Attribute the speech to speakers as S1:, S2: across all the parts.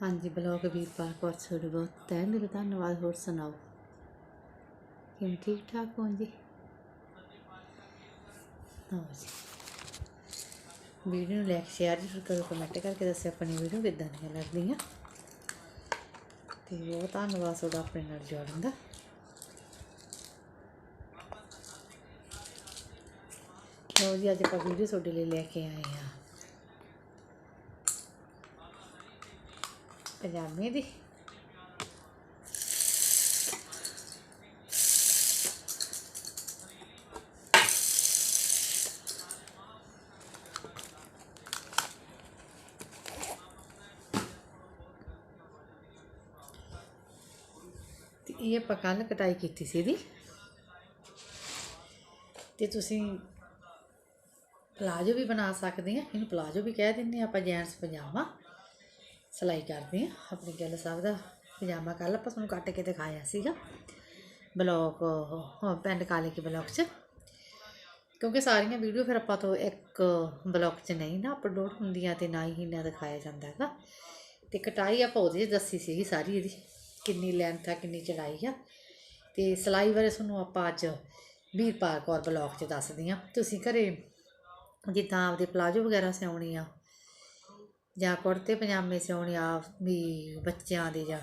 S1: ਹਾਂਜੀ, ਬਲੌਗ ਵੀਰਪਾਲ ਕੌਰ ਤੁਹਾਡਾ ਬਹੁਤ ਤਹਿ ਦਿਲੋਂ ਧੰਨਵਾਦ, ਹੋਰ ਸੁਣਾਓ? ਕਿਵੇਂ ਠੀਕ ਠਾਕ ਹੋ ਜੀ? ਹਾਂ ਜੀ। ਵੀਡੀਓ ਨੂੰ ਲਾਈਕ ਸ਼ੇਅਰ ਜ਼ਰੂਰ ਕਰੋ ਕਮੈਂਟ ਕਰਕੇ ਦੱਸਿਓ ਆਪਣੀ ਵੀਡੀਓ ਕਿੱਦਾਂ ਦੀਆਂ ਲੱਗਦੀਆਂ। ਤੇ ਬਹੁਤ ਧੰਨਵਾਦ ਤੁਹਾਡਾ ਆਪਣੇ ਨਾਲ ਜੁੜਨ ਦਾ। ਲਓ ਜੀ, ਅੱਜ ਆਪਾਂ ਵੀਡੀਓ ਤੁਹਾਡੇ ਲਈ ਲੈ ਕੇ ਆਏ ਹਾਂ। ਪਜਾਮੇ ਦੀ ਇਹ ਆਪਾਂ ਕੱਲ ਕਟਾਈ ਕੀਤੀ ਸੀ ਇਹਦੀ ਤੇ ਤੁਸੀਂ ਪਲਾਜੋ ਵੀ ਬਣਾ ਸਕਦੇ ਆ ਇਹਨੂੰ ਪਲਾਜੋ ਵੀ ਕਹਿ ਦਿੰਦੇ ਆ ਆਪਾਂ ਜੈਂਟਸ ਪਜਾਮਾ ਸਿਲਾਈ ਕਰਦੇ ਆ ਆਪਣੀ ਗਿੱਲ ਸਾਹਿਬ ਦਾ ਪਜਾਮਾ ਕੱਲ ਆਪਾਂ ਤੁਹਾਨੂੰ ਕੱਟ ਕੇ ਦਿਖਾਇਆ ਸੀਗਾ। ਬਲੌਕ ਉਹ ਪਿੰਡ ਕਾਲੇ ਕੇ ਬਲੌਕ 'ਚ। ਕਿਉਂਕਿ ਸਾਰੀਆਂ ਵੀਡੀਓ ਫਿਰ ਆਪਾਂ ਤੋਂ ਇੱਕ ਬਲੌਕ 'ਚ ਨਹੀਂ ਨਾ ਅਪਲੋਡ ਹੁੰਦੀਆਂ ਤੇ ਨਾ ਹੀ ਨਾ ਦਿਖਾਇਆ ਜਾਂਦਾ ਹੈਗਾ। ਤੇ ਕਟਾਈ ਆਪਾਂ ਉਹਦੇ 'ਚ ਦੱਸੀ ਸੀਗੀ ਸਾਰੀ ਇਹਦੀ, ਕਿੰਨੀ ਲੈਂਥ ਆ, ਕਿੰਨੀ ਚੜਾਈ ਆ। ਤੇ ਸਿਲਾਈ ਬਾਰੇ ਤੁਹਾਨੂੰ ਆਪਾਂ ਅੱਜ ਵੀਰਪਾਲ ਕੌਰ ਬਲੌਗ 'ਚ ਦੱਸਦੀ ਆ ਤੁਸੀਂ ਘਰੇ ਜਿੱਦਾਂ ਆਪਦੇ ਪਲਾਜੋ ਵਗੈਰਾ ਸਿਉਣੀ ਆ ਜਾਂ ਕੁੜਤੇ ਪਜਾਮੇ ਸਿਉਣੇ ਆ ਵੀ ਬੱਚਿਆਂ ਦੇ ਜਾਂ।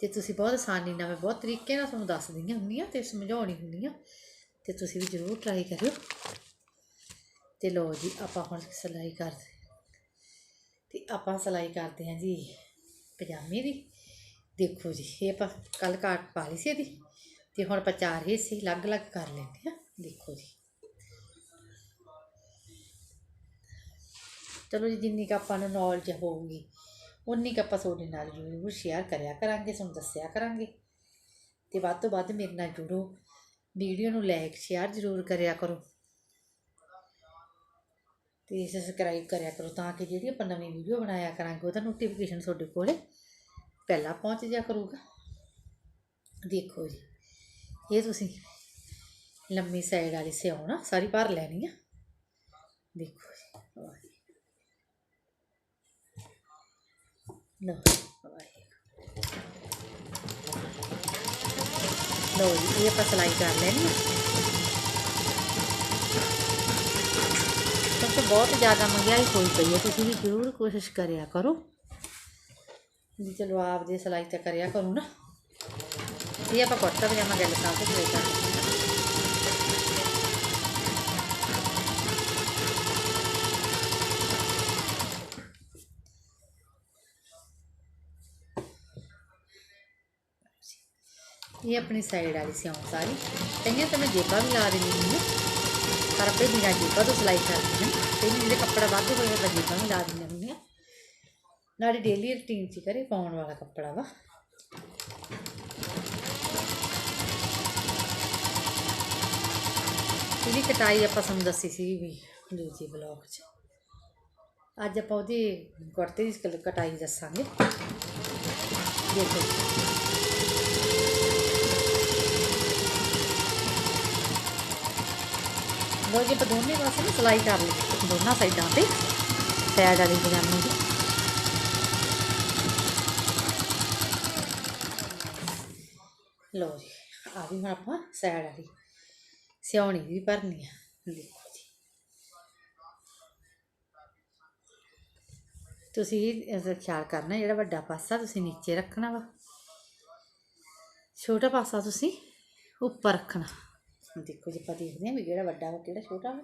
S1: ਤੇ ਤੁਸੀਂ ਬਹੁਤ ਆਸਾਨੀ ਨਾਲ, ਮੈਂ ਬਹੁਤ ਤਰੀਕੇ ਨਾਲ ਤੁਹਾਨੂੰ ਦੱਸਦੀ ਹੁੰਦੀ ਆ ਤੇ ਸਮਝਾਉਣੀ ਹੁੰਦੀ ਆ ਤੇ ਤੁਸੀਂ ਵੀ ਜ਼ਰੂਰ ਟਰਾਈ ਕਰਿਓ। ਤੇ ਲੋ ਜੀ, ਆਪਾਂ ਹੁਣ ਸਿਲਾਈ ਕਰਦੇ ਤੇ ਆਪਾਂ ਸਿਲਾਈ ਕਰਦੇ ਹਾਂ ਜੀ ਪਜਾਮੇ ਦੀ। ਦੇਖੋ ਜੀ, ਇਹ ਆਪਾਂ ਕੱਲ ਕਾਟ ਪਾ ਲਈ ਸੀ ਇਹਦੀ। ਤੇ ਹੁਣ ਆਪਾਂ ਚਾਰ ਹਿੱਸੇ ਅਲੱਗ-ਅਲੱਗ ਕਰ ਲੈਂਦੇ ਆ ਦੇਖੋ ਜੀ। ਚਲੋ ਜੀ, ਜਿੰਨੀ ਕੁ ਆਪਾਂ ਨੂੰ ਨੌਲੇਜ ਹੋਊਗੀ ਉਨੀ ਕੁ ਆਪਾਂ ਤੁਹਾਡੇ ਨਾਲ ਜ਼ਰੂਰ ਸ਼ੇਅਰ ਕਰਿਆ ਕਰਾਂਗੇ, ਤੁਹਾਨੂੰ ਦੱਸਿਆ ਕਰਾਂਗੇ। ਤੇ ਵੱਧ ਤੋਂ ਵੱਧ ਮੇਰੇ ਨਾਲ ਜੁੜੋ ਵੀਡੀਓ ਨੂੰ ਲਾਈਕ ਸ਼ੇਅਰ ਜ਼ਰੂਰ ਕਰਿਆ ਕਰੋ। ਤੇ ਸਬਸਕ੍ਰਾਈਬ ਕਰਿਆ ਕਰੋ ਤਾਂ ਕਿ ਜਿਹੜੀ ਆਪਾਂ ਨਵੀਂ ਵੀਡੀਓ ਬਣਾਇਆ ਕਰਾਂਗੇ, ਉਹਦਾ ਨੋਟੀਫਿਕੇਸ਼ਨ ਤੁਹਾਡੇ ਕੋਲੇ ਪਹਿਲਾਂ ਪਹੁੰਚ ਜਾ ਕਰੂਗਾ। ਦੇਖੋ ਜੀ, ਇਹ ਤੁਸੀਂ ਲੰਮੀ ਸਾਈਡ ਵਾਲੀ ਸਿਉਣਾ, ਸਾਰੀ ਭਰ ਲੈਣੀ ਆ। ਦੇਖੋ ਜੀ ਵਾਹ ਜੀ। ਲਓ ਲਓ ਜੀ ਇਹ ਆਪਾਂ ਸਿਲਾਈ ਕਰ ਲੈਣੀ ਆ ਕਿਉਂਕਿ ਬਹੁਤ ਜ਼ਿਆਦਾ ਮਹਿੰਗਾਈ ਹੋਈ ਪਈ ਹੈ ਤੁਸੀਂ ਵੀ ਜ਼ਰੂਰ ਕੋਸ਼ਿਸ਼ ਕਰਿਆ ਕਰੋ ਜੀ ਚਲੋ ਆਪ ਦੀ ਸਿਲਾਈ ਤਾਂ ਕਰਿਆ ਕਰੋ ਨਾ ਇਹ ਆਪਾਂ ਕੁੜਤਾ ਪਜਾਮਾ ਗੱਲ ਸਾਹਿਬ ਤੇ ਸਿਲਾਈ ਇਹ ਆਪਣੀ ਸਾਈਡ ਵਾਲੀ ਸਿਉਂ ਸਾਰੀ। ਕਈਆਂ ਤਾਂ ਮੈਂ ਜੇਬਾਂ ਵੀ ਲਾ ਦਿੰਦੀ ਹਾਂ। ਪਰ ਆਪੇ ਬਿਨਾਂ ਜੇਬਾਂ ਤੋਂ ਸਿਲਾਈ ਕਰਦੀ ਹਾਂ। ਤੇ ਜਿਹੜੇ ਕੱਪੜਾ ਵੱਧ ਹੋਇਆ ਤਾਂ ਜੇਬਾਂ ਵੀ ਲਾ ਦਿੰਦੀ ਹੁੰਦੀ ਹਾਂ। ਨਾਲੇ ਡੇਲੀ ਰੁਟੀਨ 'ਚ ਕਰੇ ਪਾਉਣ ਵਾਲਾ ਕੱਪੜਾ ਵਾ। ਇਹਦੀ ਕਟਾਈ ਆਪਾਂ ਤੁਹਾਨੂੰ ਦੱਸੀ ਸੀ ਵੀ ਦੂਜੀ ਬਲੌਗ 'ਚ। ਅੱਜ ਆਪਾਂ ਉਹਦੀ ਕੁੜਤੇ ਦੀ ਕਟਾਈ ਦੱਸਾਂਗੇ। ਦੇਖੋ। ਲੋ ਜੀ ਆਪਾਂ ਦੋਨੇ ਪਾਸੇ ਨਾ ਸਲਾਈ ਕਰ ਲਈ। ਦੋਨਾਂ ਸਾਈਡਾਂ ਤੇ ਸਾਈਡ ਵਾਲੀ ਪਜਾਮੇ ਦੀ ਲੋ ਜੀ ਆ ਵੀ ਹੁਣ ਆਪਾਂ ਸਾਈਡ ਵਾਲੀ ਸਿਉਣੀ ਵੀ ਭਰਨੀ ਆ। ਦੇਖੋ ਜੀ। ਤੁਸੀਂ ਇਹਦਾ ਖਿਆਲ ਕਰਨਾ, ਜਿਹੜਾ ਵੱਡਾ ਪਾਸਾ ਤੁਸੀਂ ਨੀਚੇ ਰੱਖਣਾ ਵਾ। ਛੋਟਾ ਪਾਸਾ ਤੁਸੀਂ ਉੱਪਰ ਰੱਖਣਾ। ਦੇਖੋ ਜੀ ਆਪਾਂ ਦੇਖਦੇ ਹਾਂ ਵੀ ਕਿਹੜਾ ਵੱਡਾ ਵਾ, ਕਿਹੜਾ ਛੋਟਾ ਵਾ।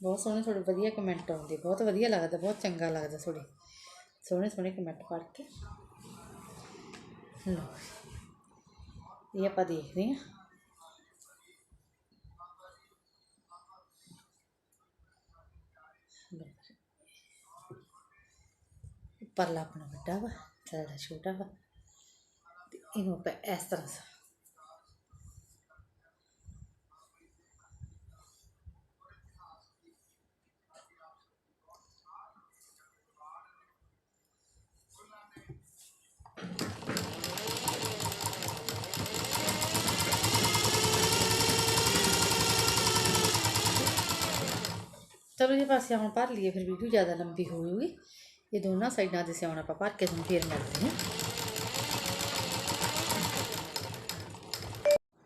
S1: ਬਹੁਤ ਸੋਹਣੇ ਤੁਹਾਡੇ ਵਧੀਆ ਕਮੈਂਟ ਆਉਂਦੇ, ਬਹੁਤ ਵਧੀਆ ਲੱਗਦਾ, ਬਹੁਤ ਚੰਗਾ ਲੱਗਦਾ ਤੁਹਾਡੇ। ਸੋਹਣੇ ਸੋਹਣੇ ਕਮੈਂਟ ਪੜ੍ਹ ਕੇ। ਲਓ, ਇਹ ਆਪਾਂ ਦੇਖਦੇ ਹਾਂ। परला अपना व्डा वा सा छोटा वा। इन इस तरह चलो ये पास हम भर लीए, फिर वीडियो ज़्यादा लंबी होगी। ਇਹ ਦੋਨਾਂ ਸਾਈਡਾਂ ਦੇ ਸਿਆਉਣ ਆਪਾਂ ਭਰ ਕੇ ਤੁਹਾਨੂੰ ਫੇਰ ਮਿਲਦੇ ਹਾਂ।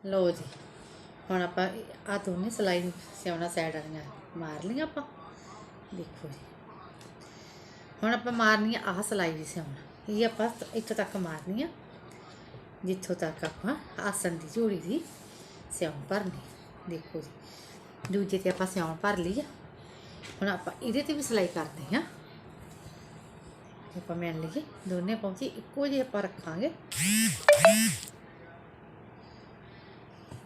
S1: ਲਓ ਜੀ, ਹੁਣ ਆਪਾਂ ਆ ਦੋਨੇ ਸਲਾਈ ਸਿਆਉਣਾ ਸਾਈਡ ਵਾਲੀਆਂ ਮਾਰ ਲਈਆਂ ਆਪਾਂ। ਦੇਖੋ ਜੀ। ਹੁਣ ਆਪਾਂ ਮਾਰਨੀ ਆ ਆਹ ਸਲਾਈ ਦੀ ਸਿਆਉਣਾ ਇਹ ਆਪਾਂ ਇੱਥੋਂ ਤੱਕ ਮਾਰਨੀ ਆ ਜਿੱਥੋਂ ਤੱਕ ਆਪਾਂ ਆਸਣ ਦੀ ਜੋੜੀ ਦੀ ਸਿਆਉਣ ਭਰਨੀ ਦੇਖੋ ਜੀ, ਦੂਜੇ ਤੇ ਆਪਾਂ ਸਿਆਉਣ ਭਰ ਲਈ ਆ। ਹੁਣ ਆਪਾਂ ਇਹਦੇ ਤੇ ਵੀ ਸਿਲਾਈ ਕਰਦੇ ਹਾਂ। ਆਪਾਂ ਮਿਲ ਲਈਏ ਦੋਨੇ ਪਹੁੰਚੀ ਇੱਕੋ ਜਿਹੇ ਆਪਾਂ ਰੱਖਾਂਗੇ।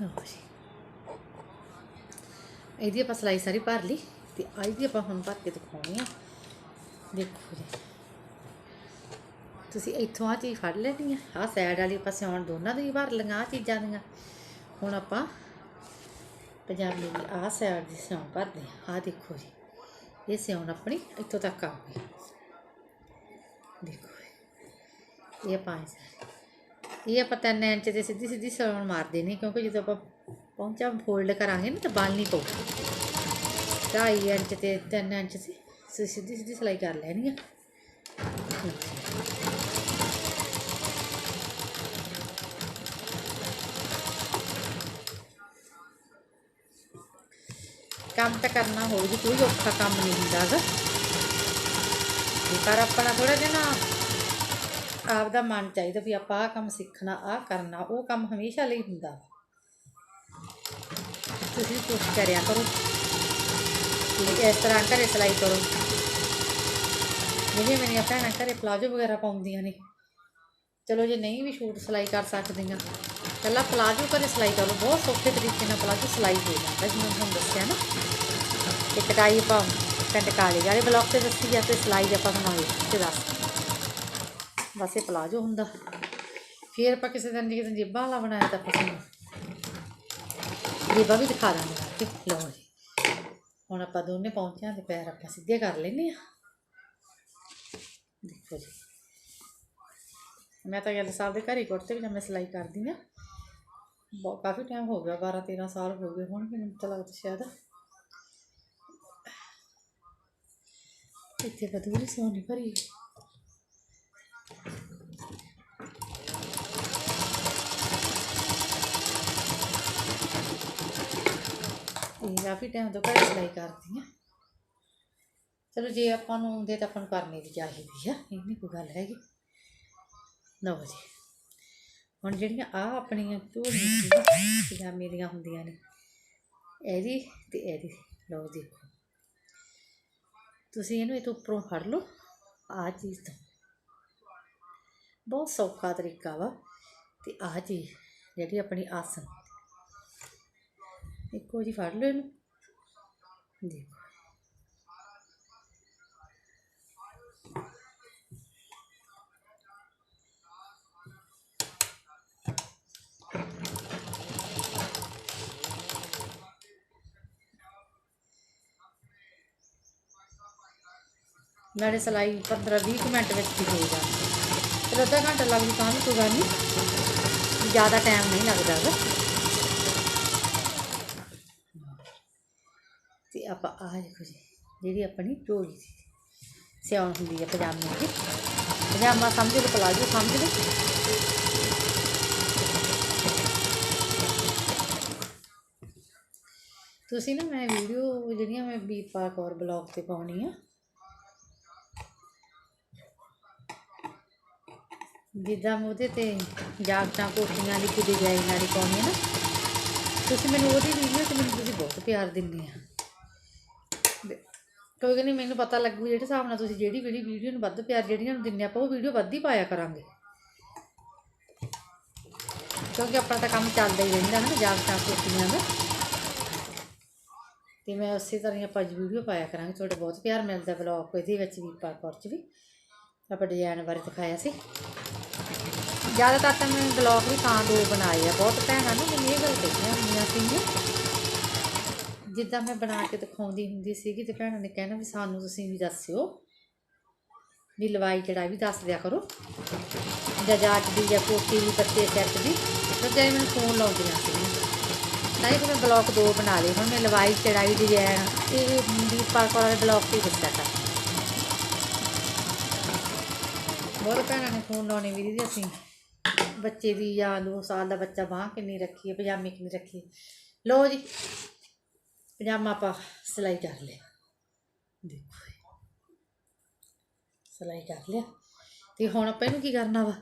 S1: ਲਓ ਜੀ। ਇਹਦੀ ਆਪਾਂ ਸਿਲਾਈ ਸਾਰੀ ਭਰ ਲਈ ਤੇ ਆਈ ਦੀ ਆਪਾਂ ਹੁਣ ਭਰ ਕੇ ਦਿਖਾਉਣੀ ਆ। ਦੇਖੋ ਜੀ। ਤੁਸੀਂ ਇੱਥੋਂ ਆ ਚੀਜ਼ ਫੜ ਲੈਣੀ ਆ। ਆਹ ਸਾਈਡ ਵਾਲੀ ਆਪਾਂ ਸਿਉਣ ਦੋਨਾਂ ਦੀ ਭਰ ਲਈਆਂ ਆਹ ਚੀਜ਼ਾਂ ਦੀਆਂ। ਹੁਣ ਆਪਾਂ ਪੰਜਾਬੀ ਦੀ ਆਹ ਸਾਈਡ ਦੀ ਸਿਉਣ ਭਰਦੇ ਆ। ਆਹ ਦੇਖੋ ਜੀ। ਇਹ ਸਿਉਣ ਆਪਣੀ ਇੱਥੋਂ ਤੱਕ ਆਉਗੀ ਦੇਖੋ ਇਹ। ਆਪਾਂ ਇਹ ਆਪਾਂ ਤਿੰਨ ਇੰਚ ਤੇ ਸਿੱਧੀ ਸਿੱਧੀ ਸਿਉਣ ਮਾਰਦੇ ਨੇ, ਕਿਉਂਕਿ ਜਦੋਂ ਆਪਾਂ ਪਹੁੰਚਾ ਫੋਲਡ ਕਰਾਂਗੇ ਨਾ ਤਾਂ ਬਲ ਨਹੀਂ ਪਊਗਾ। ਢਾਈ ਇੰਚ ਤੇ 3 ਇੰਚ ਸੀ, ਸਿੱਧੀ ਸਿੱਧੀ ਸਿਲਾਈ ਕਰ ਲੈਣੀ ਆ। ਕੰਮ ਤਾਂ ਕਰਨਾ ਹੋਊਗੀ ਕੋਈ ਔਖਾ ਕੰਮ ਨਹੀਂ ਹੁੰਦਾ ਗਾ ਤੇ ਪਰ ਆਪਣਾ ਥੋੜਾ ਜਿਹਾ ਨਾ ਆਪ ਦਾ ਮਨ ਚਾਹੀਦਾ ਵੀ ਆਪਾਂ ਆਹ ਕੰਮ ਸਿੱਖਣਾ, ਆਹ ਕਰਨਾ, ਉਹ ਕੰਮ ਹਮੇਸ਼ਾ ਲਈ ਹੁੰਦਾ ਤੁਸੀਂ ਕੋਸ਼ਿਸ਼ ਕਰਿਆ ਕਰੋ। ਕਿ ਇਸ ਤਰ੍ਹਾਂ ਘਰੇ ਸਿਲਾਈ ਕਰੋ। ਜਿਹੜੀਆਂ ਮੇਰੀਆਂ ਭੈਣਾਂ ਘਰੇ ਪਲਾਜੋ ਵਗੈਰਾ ਪਾਉਂਦੀਆਂ ਨੇ। ਚਲੋ ਜੇ ਨਹੀਂ ਵੀ ਸ਼ੂਟ ਸਿਲਾਈ ਕਰ ਸਕਦੀਆਂ, ਪਹਿਲਾਂ ਪਲਾਜੋ ਘਰੇ ਸਿਲਾਈ ਕਰੋ ਬਹੁਤ ਸੌਖੇ ਤਰੀਕੇ ਨਾਲ ਪਲਾਜੋ ਸਿਲਾਈ ਹੋ ਜਾਂਦਾ, ਜਿਵੇਂ ਤੁਹਾਨੂੰ ਦੱਸਿਆ ਨਾ। ਕਿ ਕਟਾਈ ਆਪਾਂ ਪੈਂਟ ਕਾਲੇ ਵਾਲੇ ਬਲੌਕ ਤੇ ਦੱਸੀ ਆ ਤੇ ਸਿਲਾਈ ਆਪਾਂ ਬਣਾਉਂਦੇ ਤੇ ਦੱਸ। ਬਸ ਇਹ ਪਲਾਜੋ ਹੁੰਦਾ। ਫਿਰ ਆਪਾਂ ਕਿਸੇ ਦਿਨ ਜੇ ਕਿਸੇ ਜੇਬਾਂ ਵਾਲਾ ਬਣਾਇਆ ਤਾਂ ਆਪਾਂ ਤੁਹਾਨੂੰ ਜੇਬਾਂ ਵੀ ਦਿਖਾ ਦਾਂਗੇ। ਕਿ ਲਓ ਜੀ, ਹੁਣ ਆਪਾਂ ਦੋਨੇ ਪਹੁੰਚਿਆਂ ਦੇ ਪੈਰ ਆਪਾਂ ਸਿੱਧੇ ਕਰ ਲੈਨੇ ਆ ਦੇਖੋ ਜੀ। ਮੈਂ ਤਾਂ ਗੱਲ ਸਾਹਿਬ ਦੇ ਘਰ ਹੀ ਕੁੜਤੇ ਪਜਾਮੇ ਸਿਲਾਈ ਕਰਦੀ ਆ ਬਹੁਤ ਕਾਫੀ ਟਾਈਮ ਹੋ ਗਿਆ 12 13 ਸਾਲ ਹੋ ਗਏ, ਹੁਣ ਮੈਨੂੰ ਤਾਂ ਲੱਗਦਾ ਸ਼ਾਇਦ ਇੱਥੇ ਬਦੂਰੀ ਸੋਨੀ ਭਰੀ। ਇਹ ਕਾਫੀ ਟਾਈਮ ਤੋਂ ਘਰੇ ਸਿਲਾਈ ਕਰਦੀ ਆ ਚਲੋ ਜੇ ਆਪਾਂ ਨੂੰ ਆਉਂਦੇ ਤਾਂ ਆਪਾਂ ਨੂੰ ਕਰਨੀ ਵੀ ਚਾਹੀਦੀ ਆ, ਇਹ ਨਹੀਂ ਕੋਈ ਗੱਲ ਹੈਗੀ। ਲਓ ਜੀ। ਹੁਣ ਜਿਹੜੀਆਂ ਆ ਆਪਣੀਆਂ ਝੋਲੀਆਂ ਸੀ ਪਜਾਮੇ ਦੀਆਂ ਹੁੰਦੀਆਂ ਨੇ, ਇਹਦੀ ਤੇ ਇਹਦੀ। ਲਓ ਦੇਖੋ। ਤੁਸੀਂ ਇਹਨੂੰ ਇਹ ਤੋਂ ਉੱਪਰੋਂ ਫੜ ਲਓ। ਆਹ ਚੀਜ਼ ਤੋਂ ਬਹੁਤ ਸੌਖਾ ਤਰੀਕਾ ਵਾ। ਤੇ ਆਹ ਚੀਜ਼ ਜਿਹੜੀ ਆਪਣੀ ਆਸਨ ਇੱਕੋ ਜੀ ਫੜ ਲਓ ਇਹਨੂੰ। ਦੇਖੋ। ਨਾਲੇ ਸਿਲਾਈ 15 20 ਮਿੰਟ ਵਿੱਚ ਵੀ ਹੋ ਜਾਂਦੀ ਫਿਰ ਅੱਧਾ ਘੰਟਾ ਲੱਗ ਜੂ ਤਾਂ ਵੀ ਕੋਈ ਗੱਲ ਨਹੀਂ। ਜ਼ਿਆਦਾ ਟਾਈਮ ਨਹੀਂ ਲੱਗਦਾ ਗਾ ਤੇ ਆਪਾਂ ਆਹ ਦੇਖੋ ਜੀ, ਜਿਹੜੀ ਆਪਣੀ ਝੋਲੀ ਸੀ। ਸਿਆਉਣ ਹੁੰਦੀ ਹੈ ਪਜਾਮੇ ਦੀ। ਪਜਾਮਾ ਸਮਝ ਲਓ, ਪਲਾਜੋ ਸਮਝ ਲਓ। ਤੁਸੀਂ ਨਾ ਮੈਂ ਵੀਡੀਓ ਜਿਹੜੀਆਂ ਮੈਂ ਬੀਪਾ ਕੌਰ ਬਲੌਗ ਤੇ ਪਾਉਣੀ ਆ ਜਿੱਦਾਂ ਮੈਂ ਉਹਦੇ ਤੇ ਜਾਗਟਾਂ ਕੋਟੀਆਂ ਦੀ ਕਿਤੇ ਜਾਈ ਨਾਲੀ ਪਾਉਂਦੇ ਆ ਨਾ, ਤੁਸੀਂ ਮੈਨੂੰ ਉਹਦੀ ਵੀਡੀਓ ਤੇ ਮੈਨੂੰ ਤੁਸੀਂ ਬਹੁਤ ਪਿਆਰ ਦਿੰਦੇ ਆ। ਕੋਈ ਗੱਲ ਨਹੀਂ ਮੈਨੂੰ ਪਤਾ ਲੱਗੂ ਜਿਹੜੇ ਹਿਸਾਬ ਨਾਲ ਤੁਸੀਂ ਜਿਹੜੀ ਜਿਹੜੀ ਵੀਡੀਓ ਨੂੰ ਵੱਧ ਪਿਆਰ ਜਿਹੜੀਆਂ ਨੂੰ ਦਿੰਦੇ ਆਪਾਂ ਉਹ ਵੀਡੀਓ ਵੱਧ ਹੀ ਪਾਇਆ ਕਰਾਂਗੇ। ਕਿਉਂਕਿ ਆਪਣਾ ਤਾਂ ਕੰਮ ਚੱਲਦਾ ਹੀ ਰਹਿੰਦਾ ਹੈ ਨਾ ਜਾਗਟਾਂ ਕੋਟੀਆਂ ਦਾ। ਤੇ ਮੈਂ ਉਸੇ ਤਰ੍ਹਾਂ ਹੀ ਆਪਾਂ ਅੱਜ ਵੀਡੀਓ ਪਾਇਆ ਕਰਾਂਗੇ, ਤੁਹਾਡਾ ਬਹੁਤ ਪਿਆਰ ਮਿਲਦਾ ਬਲੌਗ ਇਹਦੇ ਵਿੱਚ ਵੀ ਪਾਕੌਰ ਚ ਵੀ। ਆਪਾਂ ਡਿਜ਼ਾਈਨ ਬਾਰੇ ਦਿਖਾਇਆ ਸੀ। ਜ਼ਿਆਦਾਤਰ ਤਾਂ ਮੈਂ ਬਲੌਗ ਵੀ ਤਾਂ ਦੋ ਬਣਾਏ ਆ। ਬਹੁਤ ਭੈਣਾਂ ਨੇ, ਮੈਨੂੰ ਇਹ ਗੱਲ ਕਹੀਆਂ ਹੁੰਦੀਆਂ ਸੀਗੀਆਂ। ਜਿੱਦਾਂ ਮੈਂ ਬਣਾ ਕੇ ਦਿਖਾਉਂਦੀ ਹੁੰਦੀ ਸੀਗੀ ਤੇ ਭੈਣਾਂ ਨੇ ਕਹਿਣਾ ਵੀ ਸਾਨੂੰ ਤੁਸੀਂ ਵੀ ਦੱਸਿਓ ਵੀ ਲਵਾਈ ਚੜਾਈ ਵੀ ਦੱਸ ਦਿਆ ਕਰੋ। ਜਾਂ ਜਾਚ ਦੀ ਜਾਂ ਕੋਟੀ ਦੀ, ਪੱਤੇ ਸੈੱਟ ਦੀ। ਫਿਰ ਜੇ ਮੈਨੂੰ ਫੋਨ ਲਾਉਂਦੀਆਂ ਸੀ ਤਾਂ ਹੀ ਮੈਂ ਬਲੌਕ ਦੋ ਬਣਾ ਲਏ। ਹੁਣ ਮੈਂ ਲਵਾਈ ਚੜਾਈ ਡਿਜ਼ਾਈਨ ਇਹ ਦੀਪਾ ਕੋਲ ਵਾਲੇ ਬਲੌਕ ਤੇ ਹੀ ਦੱਸਿਆ ਬਹੁਤ ਭੈਣਾਂ ਨੇ ਫੋਨ ਲਾਉਣੇ ਵੀ ਦੀਦੀ ਅਸੀਂ ਬੱਚੇ ਦੀ ਜਾਂ ਦੋ ਸਾਲ ਦਾ ਬੱਚਾ ਬਾਂਹ ਕਿੰਨੀ ਰੱਖੀ ਹੈ ਪਜਾਮੀ ਕਿੰਨੀ ਰੱਖੀ ਹੈ ਲਓ ਜੀ, ਪਜਾਮਾ ਆਪਾਂ ਸਿਲਾਈ ਕਰ ਲਿਆ। ਦੇਖੋ ਇਹ। ਸਿਲਾਈ ਕਰ ਲਿਆ। ਤੇ ਹੁਣ ਆਪਾਂ ਇਹਨੂੰ ਕੀ ਕਰਨਾ ਵਾ?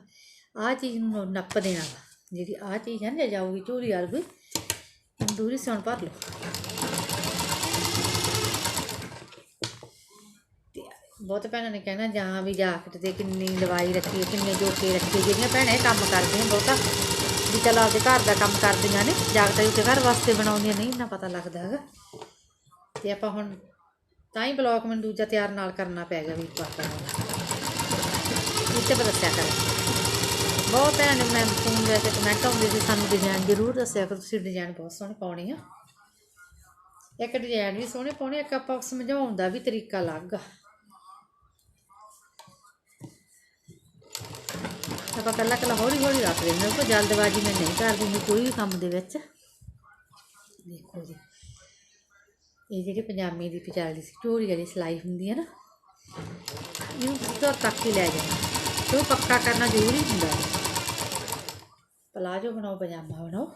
S1: ਆਹ ਚੀਜ਼ ਨੂੰ ਨੱਪ ਦੇਣਾ ਵਾ। ਜਿਹੜੀ ਆਹ ਚੀਜ਼ ਹੈ ਨਾ ਜਾਊਗੀ ਝੂਰੀ ਵਾਲ ਦੂਰੀ ਸੌਣ ਭਰ ਲਓ ਤੇ ਬਹੁਤ ਭੈਣਾਂ ਨੇ ਕਹਿਣਾ, ਜਾਂ ਵੀ ਜਾਕਟ ਦੇ ਕਿੰਨੀ ਦਵਾਈ ਰੱਖੀ ਹੈ, ਕਿੰਨੇ ਜੋਕੇ ਰੱਖੇ ਜਿਹੜੀਆਂ ਭੈਣਾਂ ਇਹ ਕੰਮ ਕਰਦੀਆਂ ਬਹੁਤਾ। ਵੀ ਚਲ ਆਪਦੇ ਘਰ ਦਾ ਕੰਮ ਕਰਦੀਆਂ ਨੇ ਜਾਕਟਾਂ ਜੋਕੇ ਘਰ ਵਾਸਤੇ ਬਣਾਉਂਦੀਆਂ, ਨਹੀਂ ਇੰਨਾ ਪਤਾ ਲੱਗਦਾ ਹੈਗਾ। ਤੇ ਆਪਾਂ ਹੁਣ ਤਾਂ ਹੀ ਬਲੌਗ ਮੈਨੂੰ ਦੂਜਾ ਤਿਆਰ ਨਾਲ ਕਰਨਾ ਪੈ ਗਿਆ ਵੀ ਪਾਪਾ ਨੂੰ। ਇੱਥੇ ਪਰ ਕਰ। ਬਹੁਤ ਭੈਣਾਂ ਨੇ ਮੈਂ ਫੋਨ ਦੇ ਤੇ ਕਮੈਂਟ ਆਉਂਦੇ ਸੀ, ਸਾਨੂੰ ਡਿਜ਼ਾਈਨ ਜ਼ਰੂਰ ਦੱਸਿਆ ਕਰੋ, ਤੁਸੀਂ ਡਿਜ਼ਾਈਨ ਬਹੁਤ ਸੋਹਣੇ ਪਾਉਣੇ ਆ। ਇੱਕ ਡਿਜ਼ਾਈਨ ਵੀ ਸੋਹਣੇ ਪਾਉਣੇ, ਇੱਕ ਆਪਾਂ ਸਮਝਾਉਣ ਦਾ ਵੀ ਤਰੀਕਾ ਅਲੱਗ ਆ। ਆਪਾਂ ਕੱਲਾ ਕੱਲਾ ਹੌਲੀ ਹੌਲੀ ਰੱਖ ਦਿੰਦੇ ਹਾਂ ਕੋਈ ਜਲਦਬਾਜ਼ੀ ਮੈਂ ਨਹੀਂ ਕਰਦੀ ਹੁੰਦੀ ਕੋਈ ਵੀ ਕੰਮ ਦੇ ਵਿੱਚ। ਦੇਖੋ ਜੀ, ਇਹ ਜਿਹੜੀ ਪਜਾਮੇ ਦੀ ਪਚਾਲੀ ਦੀ ਚੋਰੀ ਵਾਲੀ ਸਿਲਾਈ ਹੁੰਦੀ ਹੈ ਨਾ ਇਹਨੂੰ ਸਿੱਧਾ ਤੱਕ ਹੀ ਲੈ ਜਾਣਾ ਤੇ ਉਹ ਪੱਕਾ ਕਰਨਾ ਜ਼ਰੂਰੀ ਹੁੰਦਾ ਹੈ। ਪਲਾਜੋ ਬਣਾਓ, ਪਜਾਮਾ ਬਣਾਓ।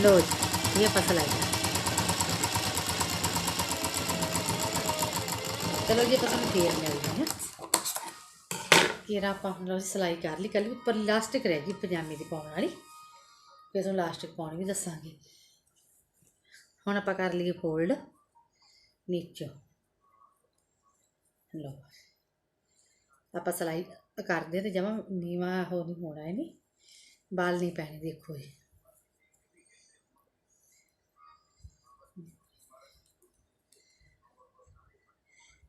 S1: ਲੋ ਜੀ, ਇਹ ਆਪਾਂ ਸਿਲਾਈ ਕਰ। ਚਲੋ ਜੀ, ਆਪਾਂ ਤੁਹਾਨੂੰ ਫੇਰ ਮਿਲਦੇ ਹਾਂ। ਫੇਰ ਆਪਾਂ ਹੁਣ ਲਓ ਸਿਲਾਈ ਕਰ ਲਈ ਕੱਲ ਉੱਪਰ ਲਾਸਟਿਕ ਰਹਿ ਗਈ ਪਜਾਮੇ ਦੀ ਪਾਉਣ ਵਾਲੀ। ਫਿਰ ਤੁਹਾਨੂੰ ਲਾਸਟਿਕ ਪਾਉਣ ਵੀ ਦੱਸਾਂਗੇ। ਹੁਣ ਆਪਾਂ ਕਰ ਲਈਏ ਫੋਲਡ ਨੀਚੋਂ। ਲਓ। ਆਪਾਂ ਸਿਲਾਈ ਕਰਦੇ ਹਾਂ ਤੇ ਜਮਾ ਨੀਵਾ ਹੋ ਨਹੀਂ ਹੋਣਾ ਹੈ ਨਹੀਂ ਬਾਲ ਨਹੀਂ ਪੈਣੇ, ਦੇਖੋ ਜੀ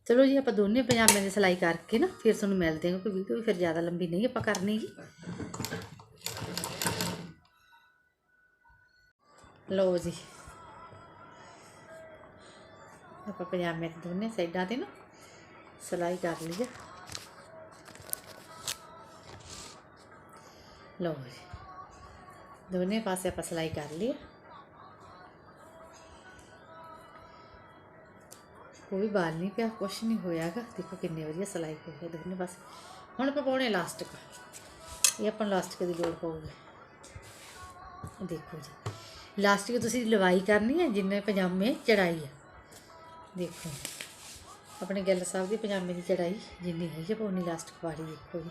S1: ਚਲੋ ਜੀ, ਆਪਾਂ ਦੋਨੇ ਪਜਾਮੇ ਦੀ ਸਿਲਾਈ ਕਰਕੇ ਨਾ ਫਿਰ ਤੁਹਾਨੂੰ ਮਿਲਦੇ ਹਾਂ, ਕਿਉਂਕਿ ਵੀਡੀਓ ਵੀ ਫਿਰ ਜ਼ਿਆਦਾ ਲੰਬੀ ਨਹੀਂ ਆਪਾਂ ਕਰਨੀ ਜੀ। ਲਓ ਜੀ। ਆਪਾਂ ਪਜਾਮੇ ਦੇ ਦੋਨੇ ਸਾਈਡਾਂ ਤੇ ਨਾ ਸਿਲਾਈ ਕਰ ਲਈ ਹੈ ਲਓ ਜੀ। ਦੋਨੇ ਪਾਸੇ ਆਪਾਂ ਸਿਲਾਈ ਕਰ ਲਈ ਉਹ ਵੀ ਬਾਲ ਨਹੀਂ ਪਿਆ, ਕੁਛ ਨਹੀਂ ਹੋਇਆਗਾ। ਦੇਖੋ ਕਿੰਨੇ ਵਧੀਆ ਸਿਲਾਈ ਹੋਈ ਹੈ ਦੋਨੇ ਪਾਸੇ। ਹੁਣ ਪਕਾਉਣੇ ਲਾਸਟਿਕ ਇਹ ਆਪਾਂ ਨੂੰ ਇਲਾਸਟਿਕ ਦੀ ਲੋੜ ਪਊਗੀ। ਦੇਖੋ ਜੀ। ਲਾਸਟਿਕ ਤੁਸੀਂ ਲਵਾਈ ਕਰਨੀ ਹੈ ਜਿੰਨੇ ਪਜਾਮੇ ਚੜਾਈ ਹੈ ਦੇਖੋ। ਆਪਣੇ ਗਿੱਲ ਸਾਹਿਬ ਦੀ ਪਜਾਮੇ ਦੀ ਚੜਾਈ ਜਿੰਨੀ ਹੈਗੀ ਹੈ ਜੇ ਲਾਸਟਿਕ ਵਾਲੀ ਦੇਖੋ ਜੀ।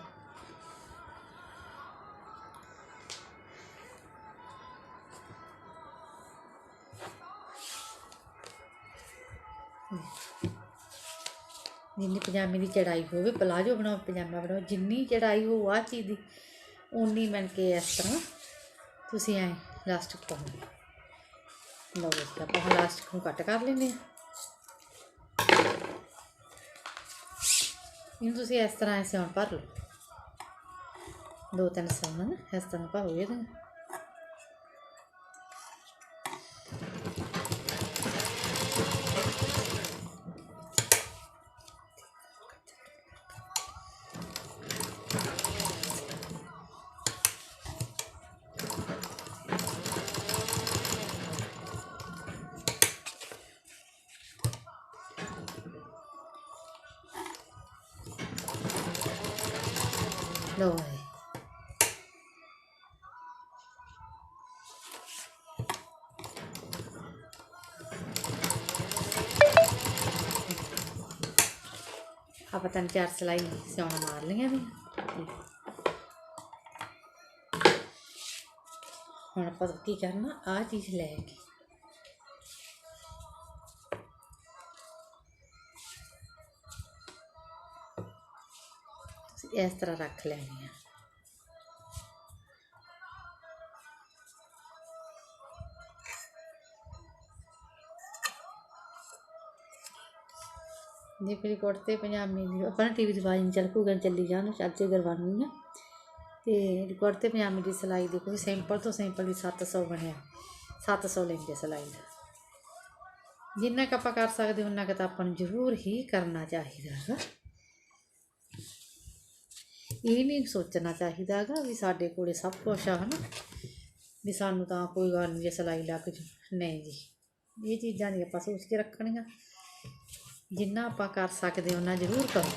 S1: ਜਿੰਨੀ ਪਜਾਮੇ ਦੀ ਚੜਾਈ ਹੋਵੇ, ਪਲਾਜੋ ਬਣਾਓ, ਪਜਾਮਾ ਬਣਾਓ, ਜਿੰਨੀ ਚੜਾਈ ਹੋ ਆ ਚੀਜ਼ ਦੀ ਉਨੀ ਮਨ ਕੇ ਇਸ ਤਰ੍ਹਾਂ ਤੁਸੀਂ ਐ ਲਾਸਟਿਕ ਪਾਉਣਾ ਲਓ ਜੀ, ਆਪਾਂ ਲਾਸਟਿਕ ਨੂੰ ਕੱਟ ਕਰ ਲੈਂਦੇ ਹਾਂ। ਇਹਨੂੰ ਤੁਸੀਂ ਇਸ ਤਰ੍ਹਾਂ ਐਸੇ ਹੁਣ ਭਰ ਲਓ। ਦੋ ਤਿੰਨ ਸਿਉਣ, ਇਸ ਤਰ੍ਹਾਂ ਭਰੋਗੇ ਤਾਂ ਆਪਾਂ ਤਿੰਨ ਚਾਰ ਸਲਾਈ ਸਿਉਣ ਮਾਰ ਲਈਆਂ ਵੀ ਹੁਣ ਆਪਾਂ ਕੀ ਕਰਨਾ, ਆਹ ਚੀਜ਼ ਲੈ ਕੇ। ਇਸ ਤਰ੍ਹਾਂ ਰੱਖ ਲੈਣੀ ਆ। ਦੇਖੋ ਜੀ ਕੁੜਤੇ ਪਜਾਮੇ ਦੀ। ਆਪਣਾ ਟੀਵੀ ਦੀ ਆਵਾਜ਼ ਨਹੀਂ ਚੱਲ ਪੂਗਾ ਚੱਲੀ ਜਾਣ ਚਾਚੇ ਕਰਵਾਉਣੀ ਆ। ਤੇ ਕੁੜਤੇ ਪਜਾਮੇ ਦੀ ਸਿਲਾਈ ਦੇਖੋ ਸਿੰਪਲ ਤੋਂ ਸਿੰਪਲ ਦੀ 700 ਬਣਿਆ। 700 ਲੈਂਦੇ ਸਿਲਾਈ ਦਾ। ਜਿੰਨਾ ਕੁ ਆਪਾਂ ਕਰ ਸਕਦੇ ਉਹਨਾਂ ਕੁ ਤਾਂ ਆਪਾਂ ਨੂੰ ਜ਼ਰੂਰ ਹੀ ਕਰਨਾ ਚਾਹੀਦਾ ਹੈਗਾ। ਇਹ ਨਹੀਂ ਸੋਚਣਾ ਚਾਹੀਦਾ ਹੈਗਾ ਵੀ ਸਾਡੇ ਕੋਲੇ ਸਭ ਕੁਝ ਆ, ਹਨਾ। ਵੀ ਸਾਨੂੰ ਤਾਂ ਕੋਈ ਗੱਲ ਨਹੀਂ ਜੇ ਸਿਲਾਈ ਲੱਗ ਜੂ। ਨਹੀਂ ਜੀ, ਇਹ ਚੀਜ਼ਾਂ ਨਹੀਂ ਆਪਾਂ ਸੋਚ ਕੇ ਰੱਖਣੀਆਂ। ਜਿੰਨਾ ਆਪਾਂ ਕਰ ਸਕਦੇ ਉਹਨਾਂ ਜ਼ਰੂਰ ਕਰੋ।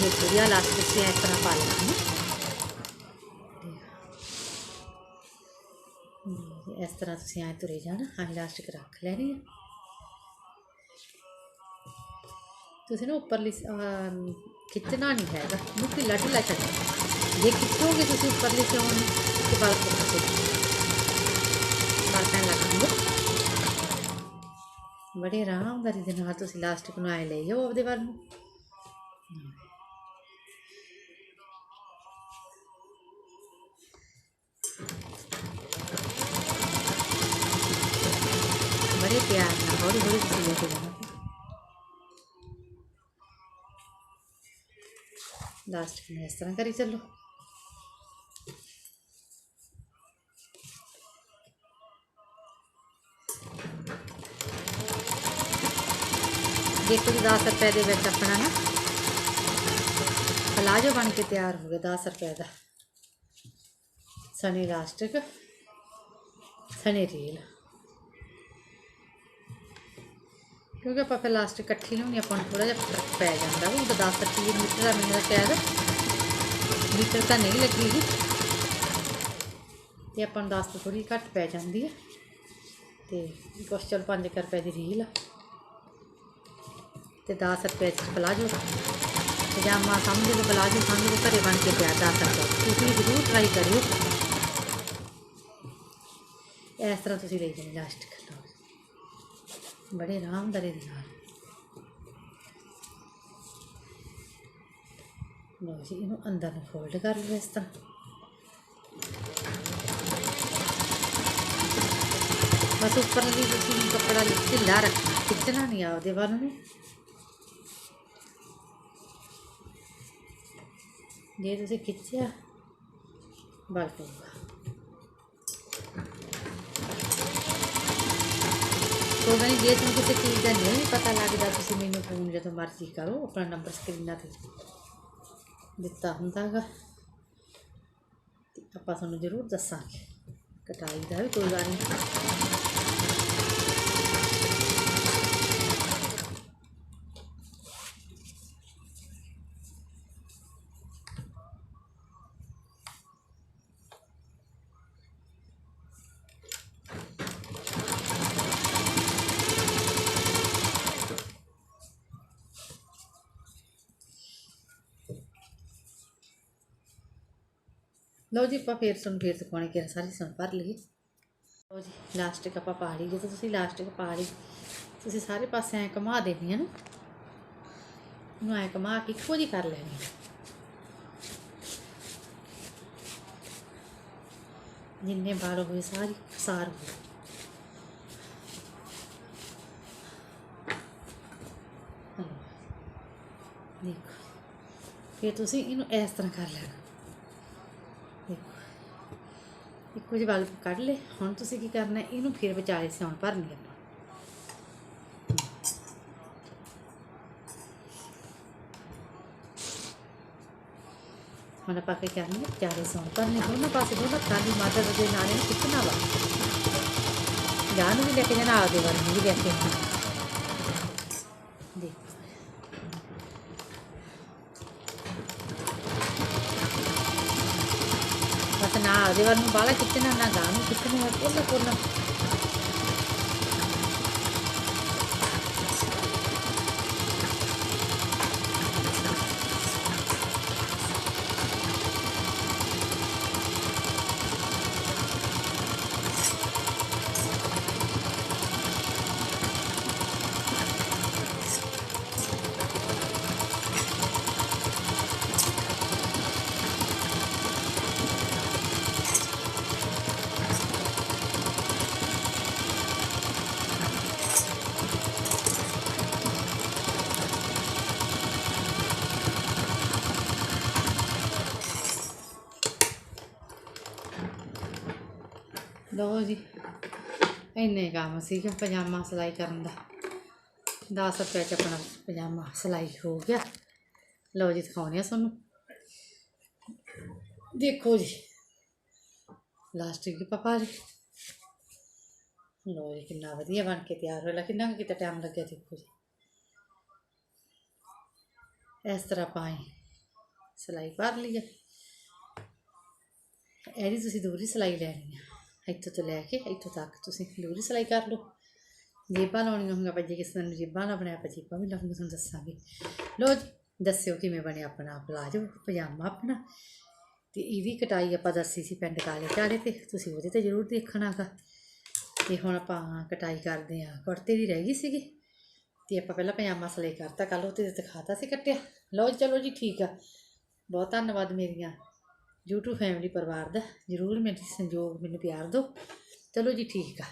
S1: ਦੇਖੋ ਇਹ ਲਾਸਟਿਕ ਸੀ ਇਸ ਤਰ੍ਹਾਂ ਪਾ ਲੈਣਾ ਇਸ ਤਰ੍ਹਾਂ ਤੁਸੀਂ ਐਂ ਤੁਰੇ ਜਾਣਾ ਹਾਂ ਇਲਾਸਟਿਕ ਰੱਖ ਲੈਣੀ ਹੈ। ਤੁਸੀਂ ਨਾ ਉੱਪਰਲੀ ਖਿੱਚਣਾ ਨਹੀਂ ਹੈਗਾ ਨੂੰ ਢਿੱਲਾ ਢਿੱਲਾ ਛੱਡਣਾ। ਜੇ ਖਿੱਚੋਗੇ ਤੁਸੀਂ ਉੱਪਰਲੀ ਸਿਉਣ ਤੇ ਬਾਲ ਪੁੱਟ ਸੇ ਬਾਲ ਪੈਣ ਲੱਗਣਗੇ ਬੜੇ ਆਰਾਮਦਾਰੀ ਦੇ ਨਾਲ ਤੁਸੀਂ ਇਲਾਸਟਿਕ ਨੂੰ ਐ ਲੈ ਜਾਓ ਆਪਦੇ ਵੱਲ। ਨੂੰ ਬੜੇ ਪਿਆਰ ਨਾਲ, ਹੌਲੀ ਹੌਲੀ ਤੁਸੀਂ ਲੈ ਕੇ ਜਾਣਾ ਲਾਸਟ ਨੂੰ ਇਸ ਤਰ੍ਹਾਂ ਕਰੀ ਚੱਲੋ। ਦੇਖੋ ਜੀ 10 ਰੁਪਏ ਦੇ ਵਿੱਚ ਆਪਣਾ ਨਾ ਪਲਾਜੋ ਬਣ ਕੇ ਤਿਆਰ ਹੋ ਗਿਆ 10 ਰੁਪਏ ਦਾ। Sunny elastic, Sunny reel. ਕਿਉਂਕਿ ਆਪਾਂ ਫਿਰ ਲਾਸਟ ਇਕੱਠੀ ਲਾਉਣੀ ਆਪਾਂ ਨੂੰ ਥੋੜਾ ਜਿਹਾ ਫ਼ਰਕ ਪੈ ਜਾਂਦਾ ਉਹ ਤਾਂ 10 ਰੁਪਏ ਮੀਟਰ ਦਾ ਮੈਨੂੰ ਸ਼ਾਇਦ ਮੀਟਰ ਤਾਂ ਨਹੀਂ ਲੱਗੀ ਜੀ ਤੇ ਆਪਾਂ ਨੂੰ 10 ਤੋਂ ਥੋੜੀ ਘੱਟ ਪੈ ਜਾਂਦੀ ਹੈ ਤੇ ਕੁਛ ਚਲ 5 ਰੁਪਏ ਦੀ ਰੀਲ ਆ। ਤੇ 10 ਰੁਪਏ ਚ ਪਲਾਜੋ। ਪਜਾਮਾ ਸਮਝ ਲਓ ਪਲਾਜੋ ਸਮਝ ਲਓ ਘਰੇ ਬਣ ਕੇ ਪਿਆ 10 ਰੁਪਏ। ਤੁਸੀਂ ਜ਼ਰੂਰ ਟਰਾਈ ਕਰਿਓ। ਇਸ ਤਰ੍ਹਾਂ ਤੁਸੀਂ ਲੈ ਜਾਣੀ ਲਾਸਟ ਕਰ ਬੜੇ ਆਰਾਮਦਾਰੀ ਦੇ ਨਾਲ। ਲਓ ਜੀ, ਇਹਨੂੰ ਅੰਦਰ ਨੂੰ ਫੋਲਡ ਕਰ ਲਓ ਇਸ ਤਰ੍ਹਾਂ। ਬਸ ਉੱਪਰ ਵੀ ਤੁਸੀਂ ਕੱਪੜਾ ਢਿੱਲਾ ਰੱਖਣਾ ਖਿੱਚਣਾ ਨਹੀਂ ਆਪਦੇ ਵੱਲ ਨੂੰ। ਜੇ ਤੁਸੀਂ ਖਿੱਚਿਆ, ਬਲ ਪਊਗਾ। ਕੋਈ ਨਹੀਂ, ਜੇ ਤੁਹਾਨੂੰ ਕਿਸੇ ਚੀਜ਼ ਦਾ ਨਹੀਂ ਪਤਾ ਲੱਗਦਾ, ਤੁਸੀਂ ਮੈਨੂੰ ਫੋਨ ਜਦੋਂ ਮਰਜ਼ੀ ਕਰੋ, ਆਪਣਾ ਨੰਬਰ ਸਕਰੀਨਾਂ ਤੇ ਦਿੱਤਾ ਹੁੰਦਾਗਾ। ਤੇ ਆਪਾਂ ਤੁਹਾਨੂੰ ਜ਼ਰੂਰ ਦੱਸਾਂਗੇ। ਕਟਾਈ ਦਾ ਵੀ ਕੋਈ ਗੱਲ ਨਹੀਂ। ਲਓ ਜੀ ਆਪਾਂ ਫੇਰ ਤੁਹਾਨੂੰ ਫੇਰ ਸਿਖਾਉਣੇ ਕਿ ਸਾਰੀ ਸੁਣ ਭਰ ਲਈਏ। ਲਓ ਜੀ ਲਾਸਟਿਕ ਆਪਾਂ ਪਾ ਲਈ। ਜਦੋਂ ਤੁਸੀਂ ਲਾਸਟਿਕ ਪਾ ਲਈ। ਤੁਸੀਂ ਸਾਰੇ ਪਾਸੇ ਐ ਘੁਮਾ ਦੇਣੀ ਹੈ ਨਾ। ਨੂੰ ਐ ਘੁਮਾ ਕੇ ਇੱਕੋ ਜਿਹੀ ਕਰ ਲੈਣੀ ਜਿੰਨੇ ਬਾਲ ਹੋਏ ਸਾਰੀ ਸਾਰ ਹੋਏ ਦੇਖੋ, ਫਿਰ ਤੁਸੀਂ ਇਹਨੂੰ ਇਸ ਤਰ੍ਹਾਂ ਕਰ ਲੈਣਾ। ਇੱਕੋ ਜਿਹੇ ਵਾਲ ਕੱਢ ਲਏ। ਹੁਣ ਤੁਸੀਂ ਕੀ ਕਰਨਾ ਇਹਨੂੰ ਫਿਰ ਵਿਚਾਲੇ ਸਿਉਣ ਭਰਨੀ ਆਪਾਂ। ਹੁਣ ਆਪਾਂ ਕੀ ਕਰਨੀ ਹੈ? ਵਿਚਾਲੇ ਸਿਉਣ ਭਰਨੀ। ਦੋਨੋਂ ਪਾਸੇ, ਦੋਨੋਂ ਖਾਲੀ ਮਦਦ ਦੇ ਨਾਲ ਇਹਨੂੰ ਖਿੱਚਣਾ ਵਾ। ਗਾਂ ਨੂੰ ਵੀ ਲੈ ਕੇ ਜਾਣਾ, ਆਪਦੇ ਵੱਲ ਨੂੰ ਵੀ ਲੈ ਕੇ ਆਉਣਾ ਦੇਖੋ ਬਸ ਨਾ ਉਹਦੇ ਵੱਲ ਨੂੰ ਬਾਹਲਾ ਖਿੱਚਣਾ ਨਾ ਗਾਂ ਲਓ ਜੀ। ਇੰਨੇ ਕੰਮ ਸੀਗਾ ਪਜਾਮਾ ਸਿਲਾਈ ਕਰਨ ਦਾ। 10 ਰੁਪਏ ਚ ਆਪਣਾ ਪਜਾਮਾ ਸਿਲਾਈ ਹੋ ਗਿਆ। ਲਓ ਜੀ ਦਿਖਾਉਣੀ ਆ ਤੁਹਾਨੂੰ। ਦੇਖੋ ਜੀ। ਲਾਸਟਿਕ ਦੀ ਪਪਾ ਜੀ। ਲਓ ਜੀ, ਕਿੰਨਾ ਵਧੀਆ ਬਣ ਕੇ ਤਿਆਰ ਹੋਇਆ। ਕਿੰਨਾ ਕੁ ਕਿਤੇ ਟਾਈਮ ਲੱਗਿਆ, ਦੇਖੋ ਜੀ। ਇਸ ਤਰ੍ਹਾਂ ਪਾਈ ਸਿਲਾਈ ਕਰ ਲਈ ਹੈ ਇਹਦੀ ਤੁਸੀਂ ਦੂਰੀ ਸਿਲਾਈ ਲੈਣੀ ਆ। ਇੱਥੋਂ ਤੋਂ ਲੈ ਕੇ ਇੱਥੋਂ ਤੱਕ ਤੁਸੀਂ ਦੂਰੀ ਸਿਲਾਈ ਕਰ ਲਓ ਜੇਬਾਂ ਲਾਉਣੀਆਂ ਹੋਣਗੀਆਂ ਆਪਾਂ ਜੇ ਕਿਸੇ ਦਿਨ ਜੇਬਾਂ ਨਾ ਬਣਿਆ ਆਪਾਂ ਜੇਬਾਂ ਵੀ ਲਾਉਂਗੇ ਤੁਹਾਨੂੰ ਦੱਸਾਂਗੇ ਲਓ ਜੀ ਦੱਸਿਓ ਕਿਵੇਂ ਬਣਿਆ ਆਪਣਾ ਪਲਾਜੋ ਪਜਾਮਾ ਆਪਣਾ ਤੇ ਵੀ ਕਟਾਈ ਆਪਾਂ ਦੱਸੀ ਸੀ ਪਿੰਡ ਕਾਲੇ ਚਾਲੇ ਤੇ ਤੁਸੀਂ ਉਹਦੇ ਤੇ ਜ਼ਰੂਰ ਦੇਖਣਾਗਾ ਤੇ ਹੁਣ ਆਪਾਂ ਕਟਾਈ ਕਰਦੇ ਆ ਕੁੜਤੇ ਦੀ ਰਹਿ ਗਈ ਸੀਗੀ ਤੇ ਆਪਾਂ ਪਹਿਲਾਂ ਪਜਾਮਾ ਸਿਲਾਈ ਕਰਤਾ ਕੱਲ ਉਹ ਤੇ ਦਿਖਾਤਾ ਸੀ ਕੱਟਿਆ ਲਓ ਜੀ, ਚਲੋ ਜੀ ਠੀਕ ਆ ਬਹੁਤ ਧੰਨਵਾਦ ਮੇਰੀਆਂ YouTube ਫੈਮਿਲੀ ਪਰਿਵਾਰ ਦਾ ਜ਼ਰੂਰ ਮੇਰੀ ਸੰਯੋਗ ਮੈਨੂੰ ਪਿਆਰ ਦਿਓ। ਚਲੋ ਜੀ ਠੀਕ ਆ।